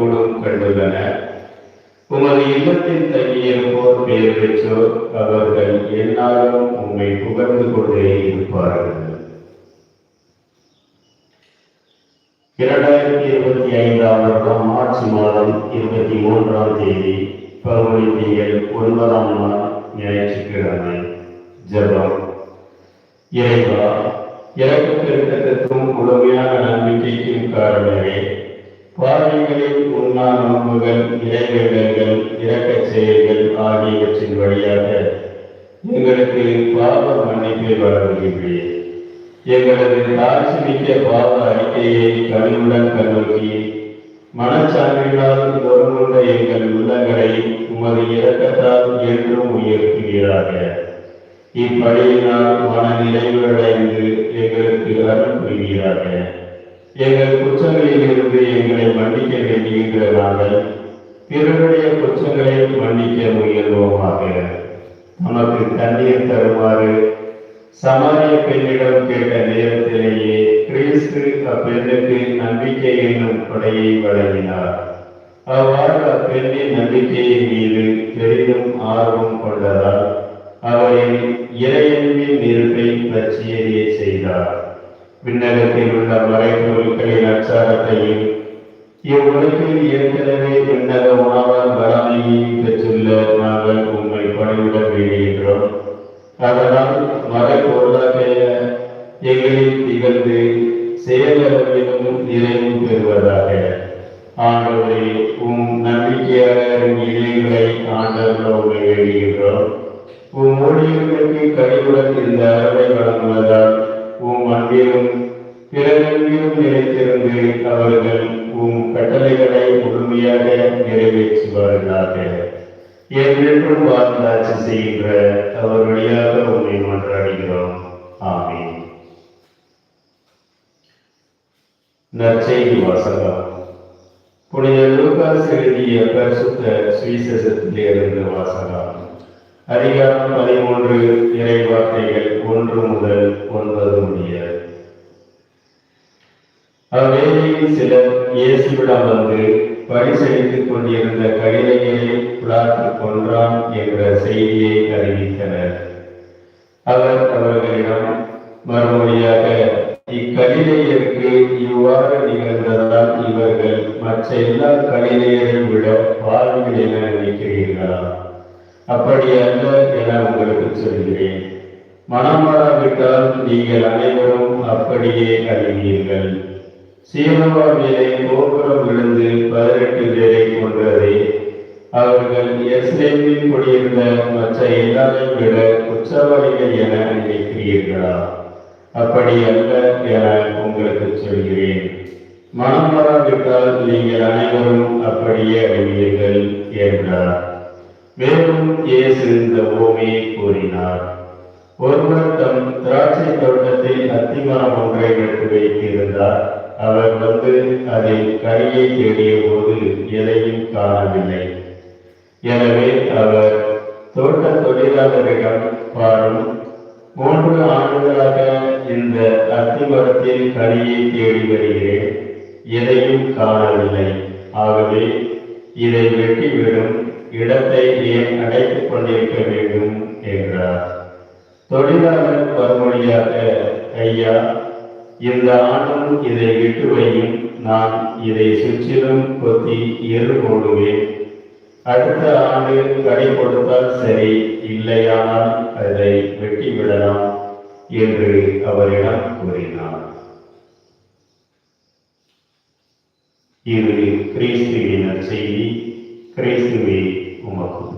கூடும் கண்டுள்ளனர் உமது இல்லத்தில் தங்கியிருப்போர் பேர் பெற்றோர் அவர்கள் எந்நாளும் உம்மை புகழ்ந்து கொண்டே இருப்பார்கள். இரண்டாயிரத்தி இருபத்தி ஐந்தாம் வருடம் மார்ச் மாதம் இருபத்தி மூன்றாம் தேதி பகுதி திங்கள் ஒன்பதாம் நாள் ஞாயிற்றுக்கிழமை. ஜபம். இறைவா இறக்க முழுமையான நம்பிக்கைக்கும் காரணமே பார்வைகளில் உண்ணா நோன்புகள் இறைவேடங்கள் இரக்கச் செயல்கள் ஆகியவற்றின் வழியாக எங்களுக்கு பாவ மன்னிப்பை வழங்குகின்றேன் எங்களது தாட்சிமிக்க பாவ அறிக்கையை கண்ணுடன் கண்ணோக்கி மனச்சான்றினால் ஒருமுள்ள எங்கள் உள்ளங்களை உமது இரக்கத்தால் என்றும் உயர்த்துகிறாக இப்படியினால் மன நிறைவு அடைந்து எங்களுக்கு அருள் புரிகிறார்கள் எங்கள் குற்றங்களில் இருந்து எங்களை மன்னிக்க வேண்டியிருக்கிற நாங்கள் பிறருடைய குற்றங்களை மன்னிக்க முயல்வோமாக. நமக்கு தண்ணீர் தருமாறு சமாரிய பெண்ணிடம் கேட்ட நேரத்திலேயே கிறிஸ்து அப்பெண்ணுக்கு நம்பிக்கை என்னும் கொடையை வழங்கினார். அவ்வாறு அப்பெண்ணின் நம்பிக்கையின் மீது பெரிதும் ஆர்வம் கொண்டதால் அவரின் இறையன்பின் இருப்பை பற்றியறிய செய்தார். விண்ணகத்தில் உள்ள மறைப்பொருட்களின் அச்சாரத்தையும் இவ்வுலகில் ஏற்கனவே விண்ணக உணவால் வராமையை பெற்றுள்ள நாங்கள் உண்மை பணிவிட வேண்டுகின்றோம். அதனால் மறைப்பொருளாகிய எங்களில் திகழ்ந்து செயலளவிலும் நிறைவு பெறுவதாக. ஆண்டவரே உம் நம்பிக்கையாளரின் இணைகளை ஆண்டவரோடு வேண்டுகின்றோம். உம் ஊழியர்களுக்கு கழிவுடன் இந்த அறவை வழங்குவதால் உம் அன்பிலும் பிறகன்பிலும் நிலைத்திருந்து அவர்கள் உம் கட்டளைகளை முழுமையாக நிறைவேற்றுவார்களாக. என்றென்றும் வாழ்ந்தாட்சி செய்கின்ற அவர் வழியாக உண்மை மன்றாடுகிறோம். ஆமென். நற்செய்தி வாசகம். புனித லூகாஸ் எழுதிய பரிசுத்த சுவிசேஷத்திலிருந்து வாசகம். அதிகாரம் பதிமூன்று இறை வார்த்தைகள் ஒன்று முதல் அவ்வேளையில் சிலர் இயேசுவிடம் வந்து பரிசளித்துக் கொண்டிருந்த கடிதைகளை பிளாத்து கொன்றான் என்ற செய்தியை அறிவித்தனர். அவர் அவர்களிடம் மறுமொழியாக இக்கலிலேயருக்கு இவ்வாறு நிகழ்ந்ததால் இவர்கள் மற்ற எல்லா கலிலேயரை விட வாழ்வில் என நினைக்கிறீர்களா? அப்படி அல்ல என உங்களுக்கு சொல்கிறேன். மனம் மாறாவிட்டால் நீங்கள் அனைவரும் அப்படியே அறிவீர்கள் சீனவா மேலே கோபுரம் விழுந்து பதினெட்டு பேரை கொண்டதே அவர்கள் எஸ்லேமில் குடியிருந்த மற்ற எல்லாரையும் விட குற்றவாளிகள் என நினைக்கிறீர்களா? அப்படி அல்ல என உங்களுக்கு சொல்கிறேன். மனம் வராவிட்டால் நீங்கள் அனைவரும் அப்படியே அறிவீர்கள் என்றார். மேலும் இயேசு இந்த ஓமையை கூறினார். ஒருவர் தம் திராட்சை தோட்டத்தில் அத்திமரம் ஒன்றை நட்டு வைத்திருந்தார். அவர் வந்து அதில் கனியை தேடிய போது எதையும் காணவில்லை. எனவே அவர் தோட்ட தொழிலாளரிடம் பாரும் மூன்று ஆண்டுகளாக இந்த அத்திமரத்தில் கனியை தேடி வருகிறேன் எதையும் காணவில்லை. ஆகவே இதை வெட்டிவிடும் இடத்தை ஏன் அடைத்துக் கொண்டிருக்க வேண்டும்? என்றார். தொழிலாளர் மறுமொழியாக ஐயா இந்த ஆண்டும் இதை விட்டு வையும் நான் இதை சுற்றிலும் கொத்தி எரு போடுவேன். அடுத்த ஆண்டு கடை கொடுத்தால் சரி இல்லையானால் அதை வெட்டி விடலாம் என்று அவரிடம் கூறினார். இது கிறிஸ்துவின் செய்தி. கிறிஸ்துவே உமக்கு